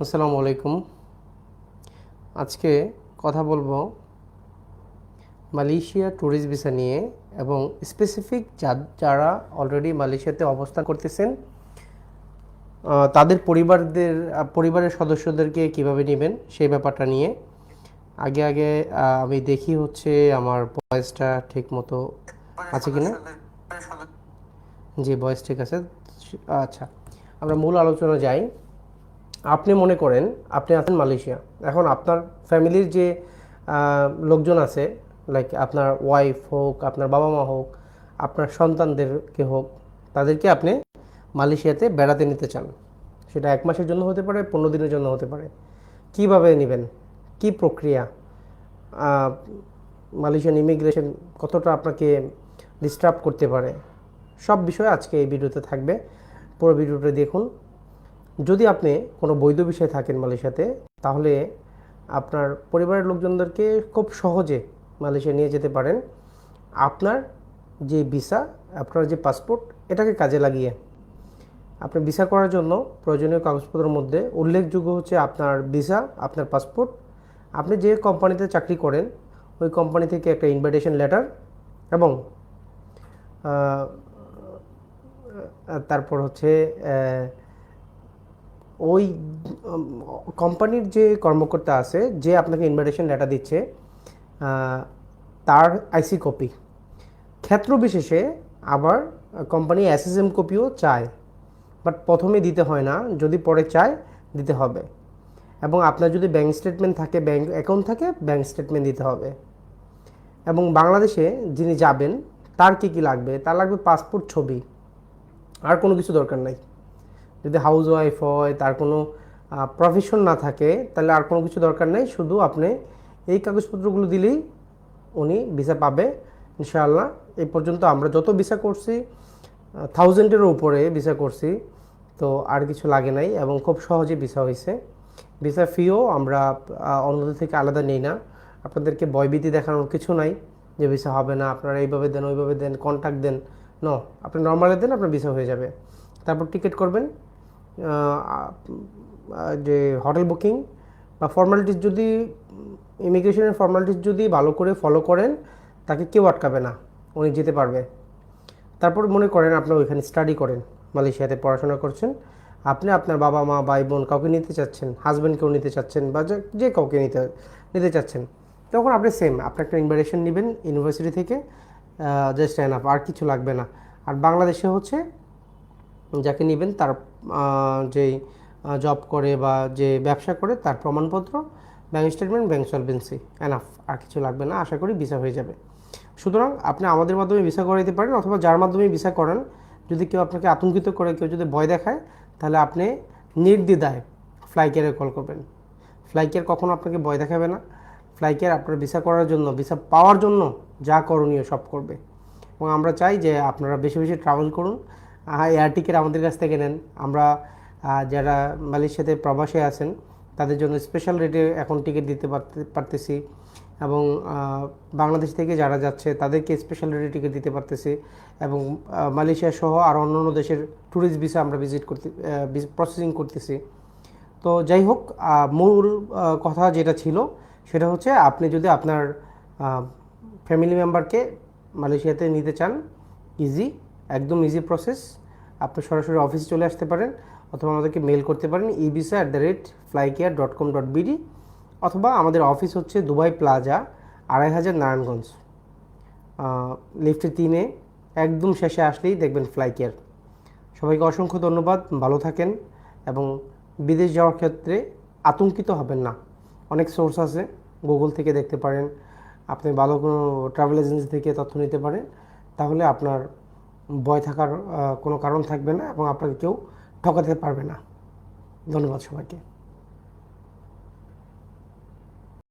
আসসালামু আলাইকুম। আজকে কথা বলব মালয়েশিয়া ট্যুরিস্ট ভিসা নিয়ে এবং স্পেসিফিক যারা অলরেডি মালয়েশিয়াতে অবস্থান করতেছেন তাদের পরিবারদের পরিবারের সদস্যদেরকে কীভাবে নেবেন সেই ব্যাপারটা নিয়ে। আগে আগে আমি দেখি হচ্ছে আমার ভয়েসটা ঠিক মতো আছে কিনা। জি ভয়েস ঠিক আছে। আচ্ছা আমরা মূল আলোচনা যাই। আপনি মনে করেন, আপনি আছেন মালয়েশিয়া। এখন আপনার ফ্যামিলির যে লোকজন আছে লাইক আপনার ওয়াইফ হোক, আপনার বাবা মা হোক, আপনার সন্তানদেরকে হোক, তাদেরকে আপনি মালয়েশিয়াতে বেড়াতে নিতে চান। সেটা এক মাসের জন্য হতে পারে, পনেরো দিনের জন্য হতে পারে। কীভাবে নেবেন? কি প্রক্রিয়া? মালয়েশিয়ান ইমিগ্রেশন কতটা আপনাকে ডিস্টার্ব করতে পারে? সব বিষয় আজকে এই ভিডিওতে থাকবে। পুরো ভিডিওটা দেখুন। যদি আপনি কোনো বৈধ বিষয়ে থাকেন মালয়েশিয়াতে, তাহলে আপনার পরিবারের লোকজনদেরকে খুব সহজে মালয়েশিয়া নিয়ে যেতে পারেন। আপনার যে ভিসা, আপনার যে পাসপোর্ট, এটাকে কাজে লাগিয়ে। আপনি ভিসা করার জন্য প্রয়োজনীয় কাগজপত্রের মধ্যে উল্লেখযোগ্য হচ্ছে আপনার ভিসা, আপনার পাসপোর্ট। আপনি যে কোম্পানিতে চাকরি করেন, ওই কোম্পানি থেকে একটা ইনভাইটেশন লেটার এবং তারপর হচ্ছে ওই কোম্পানির যে কর্মকর্তা আছে, যে আপনাকে ইনভাইটেশন লেটার দিচ্ছে তার আইসি কপি ক্ষেত্র বিশেষে আবার কোম্পানি এসএসএম কপিও চায় বাট প্রথমে দিতে হয় না, যদি পরে চায়, দিতে হবে। এবং আপনার যদি ব্যাংক স্টেটমেন্ট থাকে ব্যাংক অ্যাকাউন্ট থাকে ব্যাংক স্টেটমেন্ট দিতে হবে। এবং বাংলাদেশে যিনি যাবেন, তার কী কী লাগবে? তার লাগবে পাসপোর্ট ছবি। আর কোনো কিছু দরকার নাই। যদি হাউস ওয়াইফ হয়, তার কোনো প্রফেশন না থাকে, তাহলে আর কোনো কিছু দরকার নেই। শুধু আপনি এই কাগজপত্রগুলো দিলেই উনি ভিসা পাবে, ইনশাআল্লাহ। এই পর্যন্ত আমরা যত ভিসা করছি থাউজেন্ডেরও উপরে ভিসা করছি, তো আর কিছু লাগে নাই এবং খুব সহজে ভিসা হয়েছে। ভিসা ফিও আমরা অন্যদের থেকে আলাদা নেই না। আপনাদেরকে ভয়ভীতি দেখানোর কিছু নাই যে ভিসা হবে না, আপনারা এইভাবে দেন, ওইভাবে দেন কন্ট্যাক্ট দেন। ন আপনি নর্মালি দেন, আপনার ভিসা হয়ে যাবে। তারপর টিকিট করবেন যে হোটেল বুকিং বা ফর্মালিটিস যদি, ইমিগ্রেশনের ফর্মালিটিস যদি ভালো করে ফলো করেন, তাকে কেউ আটকাবে না, উনি যেতে পারবে। তারপর মনে করেন আপনি ওইখানে স্টাডি করেন, মালয়েশিয়াতে পড়াশোনা করছেন, আপনি আপনার বাবা মা, ভাই বোন কাউকে নিতে চাচ্ছেন হাজব্যান্ডকেও নিতে চাচ্ছেন বা যে- কাউকে নিতে নিতে চাচ্ছেন, তখন আপনি সেম আপনি একটা ইনভাইটেশন নেবেন ইউনিভার্সিটি থেকে জাস্ট এনাফ আর কিছু লাগবে না। আর বাংলাদেশে হচ্ছে যাকে নেবেন তার যেই জব করে বা যে ব্যবসা করে তার প্রমাণপত্র bank statement bank solvency enough আর কিছু লাগবে না, আশা করি ভিসা হয়ে যাবে। সুতরাং আপনি আমাদের মাধ্যমে ভিসা করে দিতে পারেন অথবা যার মাধ্যমে ভিসা করেন, যদি কেউ আপনাকে আতঙ্কিত করে, কেউ যদি ভয় দেখায়, তাহলে আপনি নির্দ্বিধায় ফ্লাই কেয়ারে কল করবেন। ফ্লাই কেয়ার কখনো আপনাকে ভয় দেখাবে না। ফ্লাই কেয়ার আপনার ভিসা করার জন্য ভিসা পাওয়ার জন্য যা করণীয় সব করবে। এবং আমরা চাই যে আপনারা বেশি বেশি ট্রাভেল করুন এয়ার টিকিট আমাদের কাছ থেকে নেন। আমরা যারা মালয়েশিয়াতে প্রবাসে আছেন, তাদের জন্য স্পেশাল রেটে এখন টিকিট দিতে পারতে- পারতেছি। এবং বাংলাদেশ থেকে যারা যাচ্ছে, তাদেরকে স্পেশাল রেটে টিকিট দিতে পারতেছি। এবং মালয়েশিয়া সহ আর অন্যান্য দেশের ট্যুরিস্ট ভিসা আমরা ভিজিট করতে প্রসেসিং করতেছি। তো যাই হোক মূল কথা যেটা ছিল, সেটা হচ্ছে আপনি যদি আপনার ফ্যামিলি মেম্বারকে মালয়েশিয়াতে নিতে চান ইজি একদম ইজি প্রসেস আপনি সরাসরি অফিসে চলে আসতে পারেন অথবা আমাদেরকে মেল করতে পারেন e visa at the rate flycare dot com dot BD অথবা আমাদের অফিস হচ্ছে দুবাই প্লাজা, আড়াই হাজার নারায়ণগঞ্জ। লিফটে তিনে, একদম শেষে আসলেই দেখবেন ফ্লাইকেয়ার সবাইকে অসংখ্য ধন্যবাদ, ভালো থাকেন এবং বিদেশ যাওয়ার ক্ষেত্রে আতঙ্কিত হবেন না। অনেক সোর্স আছে গুগল থেকে দেখতে পারেন। আপনি ভালো কোনো ট্রাভেল এজেন্সি থেকে তথ্য নিতে পারেন, তাহলে আপনার ভয় থাকার কোনো কারণ থাকবে না এবং আপনাকে কেউ ঠকাতে পারবে না। ধন্যবাদ সবাইকে।